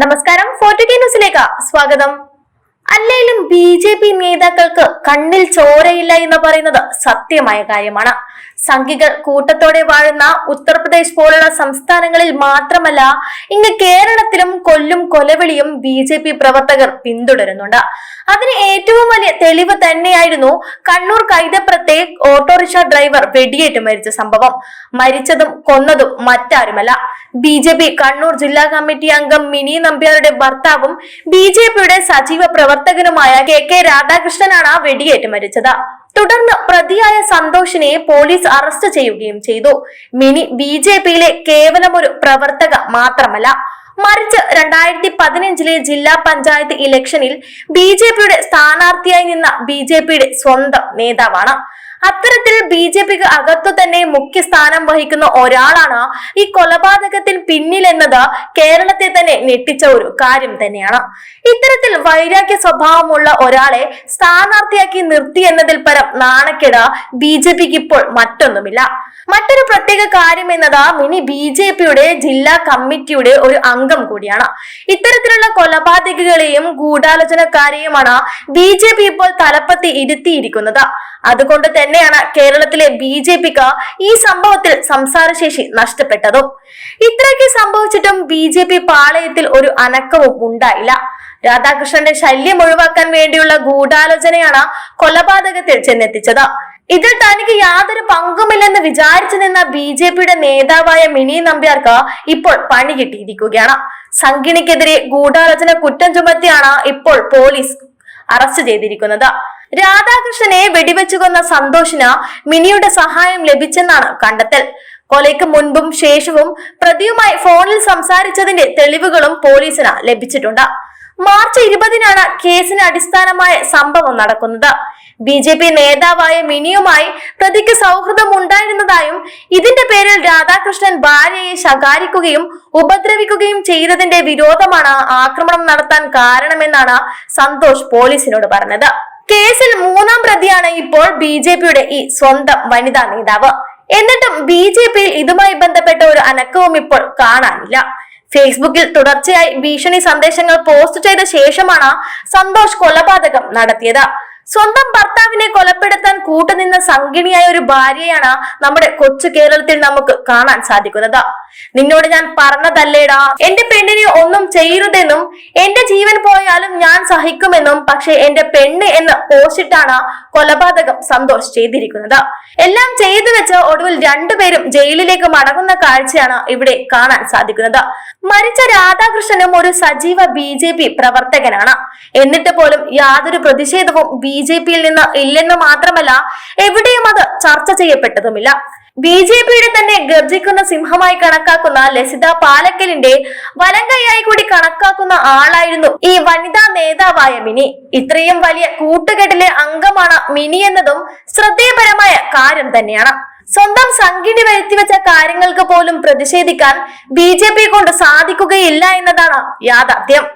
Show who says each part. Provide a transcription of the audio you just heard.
Speaker 1: നമസ്കാരം ഫോർട്ടുകെ ന്യൂസിലേക്ക് സ്വാഗതം. അല്ലെങ്കിലും ബി ജെ പി നേതാക്കൾക്ക് കണ്ണിൽ ചോരയില്ല എന്ന് പറയുന്നത് സത്യമായ കാര്യമാണ്. സംഘികൾ കൂട്ടത്തോടെ വാഴുന്ന ഉത്തർപ്രദേശ് പോലുള്ള സംസ്ഥാനങ്ങളിൽ മാത്രമല്ല ഇങ്ങ് കേരളത്തിലും കൊല്ലും കൊലവിളിയും ബി ജെ പി പ്രവർത്തകർ പിന്തുടരുന്നുണ്ട്. അതിന് ഏറ്റവും വലിയ തെളിവ് തന്നെയായിരുന്നു കണ്ണൂർ കൈതപ്രത്തെ ഓട്ടോറിക്ഷ ഡ്രൈവർ വെടിയേറ്റ് മരിച്ച സംഭവം. മരിച്ചതും കൊന്നതും മറ്റാരുമല്ല. ബി ജെ പി കണ്ണൂർ ജില്ലാ കമ്മിറ്റി അംഗം മിനി നമ്പ്യാരുടെ ഭർത്താവും ബി ജെ പിയുടെ സജീവ പ്രവർത്തകനുമായ കെ കെ രാധാകൃഷ്ണനാണ് വെടിയേറ്റ് മരിച്ചത്. തുടർന്ന് പ്രതിയായ സന്തോഷിനെ പോലീസ് അറസ്റ്റ് ചെയ്യുകയും ചെയ്തു. മിനി ബി ജെ പിയിലെ കേവലമൊരു പ്രവർത്തക മാത്രമല്ല. മറിച്ച് രണ്ടായിരത്തി പതിനഞ്ചിലെ ജില്ലാ പഞ്ചായത്ത് ഇലക്ഷനിൽ ബി ജെ പിയുടെ സ്ഥാനാർത്ഥിയായി നിന്ന ബി ജെ പിയുടെ സ്വന്തം നേതാവാണ്. അത്തരത്തിൽ ബി ജെ പിക്ക് അകത്തു തന്നെ മുഖ്യ സ്ഥാനം വഹിക്കുന്ന ഒരാളാണ് ഈ കൊലപാതകത്തിന് പിന്നിലെന്നത് കേരളത്തെ തന്നെ ഞെട്ടിച്ച ഒരു കാര്യം തന്നെയാണ്. ഇത്തരത്തിൽ വൈരാഗ്യ സ്വഭാവമുള്ള ഒരാളെ സ്ഥാനാർത്ഥിയാക്കി നിർത്തി എന്നതിൽ പരം നാണക്കേട് ബി ജെ പിക്ക് ഇപ്പോൾ മറ്റൊന്നുമില്ല. മറ്റൊരു പ്രത്യേക കാര്യം എന്നത് മിനി ബി ജെ പിയുടെ ജില്ലാ കമ്മിറ്റിയുടെ ഒരു അംഗം കൂടിയാണ്. ഇത്തരത്തിലുള്ള കൊലപാതകികളെയും ഗൂഢാലോചനക്കാരെയുമാണ് ബി ജെ പി ഇപ്പോൾ തലപ്പത്തി ഇരുത്തിയിരിക്കുന്നത്. അതുകൊണ്ട് തന്നെയാണ് കേരളത്തിലെ ബി ജെ പിക്ക് ഈ സംഭവത്തിൽ സംസാരശേഷി നഷ്ടപ്പെട്ടതും. ഇത്രയൊക്കെ സംഭവിച്ചിട്ടും ബി ജെ പി പാളയത്തിൽ ഒരു അനക്കവും ഉണ്ടായില്ല. രാധാകൃഷ്ണന്റെ ശല്യം ഒഴിവാക്കാൻ വേണ്ടിയുള്ള ഗൂഢാലോചനയാണ് കൊലപാതകത്തിൽ ചെന്നെത്തിച്ചത്. ഇതിൽ തനിക്ക് യാതൊരു പങ്കുമില്ലെന്ന് വിചാരിച്ചു നിന്ന ബി ജെ പിയുടെ നേതാവായ മിനി നമ്പ്യാർക്ക് ഇപ്പോൾ പണി കിട്ടിയിരിക്കുകയാണ്. സംഗിണിക്കെതിരെ ഗൂഢാലോചന കുറ്റം ചുമത്തിയാണ് ഇപ്പോൾ പോലീസ് അറസ്റ്റ് ചെയ്തിരിക്കുന്നത്. രാധാകൃഷ്ണനെ വെടിവെച്ചു കൊന്ന സന്തോഷിന് മിനിയുടെ സഹായം ലഭിച്ചെന്നാണ് കണ്ടെത്തൽ. കൊലയ്ക്ക് മുൻപും ശേഷവും പ്രതിയുമായി ഫോണിൽ സംസാരിച്ചതിന്റെ തെളിവുകളും പോലീസിന് ലഭിച്ചിട്ടുണ്ട്. മാർച്ച് ഇരുപതിനാണ് കേസിന് അടിസ്ഥാനമായ സംഭവം നടക്കുന്നത്. ബി ജെ പി നേതാവായ മിനിയുമായി പ്രതിക്ക് സൗഹൃദം ഉണ്ടായിരുന്നതായും ഇതിന്റെ പേരിൽ രാധാകൃഷ്ണൻ ഭാര്യയെ ശകാരിക്കുകയും ഉപദ്രവിക്കുകയും ചെയ്തതിന്റെ വിരോധമാണ് ആക്രമണം നടത്താൻ കാരണമെന്നാണ് സന്തോഷ് പോലീസിനോട് പറഞ്ഞത്. കേസിൽ മൂന്നാം പ്രതിയാണ് ഇപ്പോൾ ബി ജെ പിയുടെ ഈ സ്വന്തം വനിതാ നേതാവ്. എന്നിട്ടും ബി ജെ പിയിൽ ഇതുമായി ബന്ധപ്പെട്ട ഒരു അനക്കവും ഇപ്പോൾ കാണാനില്ല. ഫേസ്ബുക്കിൽ തുടർച്ചയായി ഭീഷണി സന്ദേശങ്ങൾ പോസ്റ്റ് ചെയ്ത ശേഷമാണ് സന്തോഷ് കൊലപാതകം നടത്തിയത്. സ്വന്തം ഭർത്താവിനെ കൊലപ്പെടുത്താൻ കൂട്ടുനിന്ന സംഗിണിയായ ഒരു ഭാര്യയാണ് നമ്മുടെ കൊച്ചു കേരളത്തിൽ നമുക്ക് കാണാൻ സാധിക്കുന്നത്. നിന്നോട് ഞാൻ പറഞ്ഞതല്ലേടാ. എന്റെ പെണ്ണിനെ ഒന്നും ചെയ്യരുതെന്നും എന്റെ ജീവൻ പോയാലും ഞാൻ സഹിക്കുമെന്നും പക്ഷെ എന്റെ പെണ്ണ് എന്ന് പോസ്റ്റിട്ടാണ് കൊലപാതകം സന്തോഷ് ചെയ്തിരിക്കുന്നത്. എല്ലാം ചെയ്തു വെച്ച് ഒടുവിൽ രണ്ടുപേരും ജയിലിലേക്ക് മടങ്ങുന്ന കാഴ്ചയാണ് ഇവിടെ കാണാൻ സാധിക്കുന്നത്. മരിച്ച രാധാകൃഷ്ണനും ഒരു സജീവ ബി ജെ പി പ്രവർത്തകനാണ്. എന്നിട്ട് പോലും യാതൊരു പ്രതിഷേധവും ബി ജെ പിയിൽ നിന്ന് ഇല്ലെന്ന് മാത്രമല്ല എവിടെയും അത് ചർച്ച ചെയ്യപ്പെട്ടതുമില്ല. ബി ജെ പിയുടെ തന്നെ ഗർജിക്കുന്ന സിംഹമായി കണക്കാക്കുന്ന ലസിത പാലക്കലിന്റെ വലങ്കയായി കൂടി കണക്കാക്കുന്ന ആളായിരുന്നു ഈ വനിതാ നേതാവായ മിനി. ഇത്രയും വലിയ കൂട്ടുകെട്ടിലെ അംഗമാണ് മിനി എന്നതും ശ്രദ്ധേയപരമായ കാര്യം തന്നെയാണ്. സ്വന്തം സംഗീതി വരുത്തിവെച്ച കാര്യങ്ങൾക്ക് പോലും പ്രതിഷേധിക്കാൻ ബി കൊണ്ട് സാധിക്കുകയില്ല എന്നതാണ് യാഥാർത്ഥ്യം.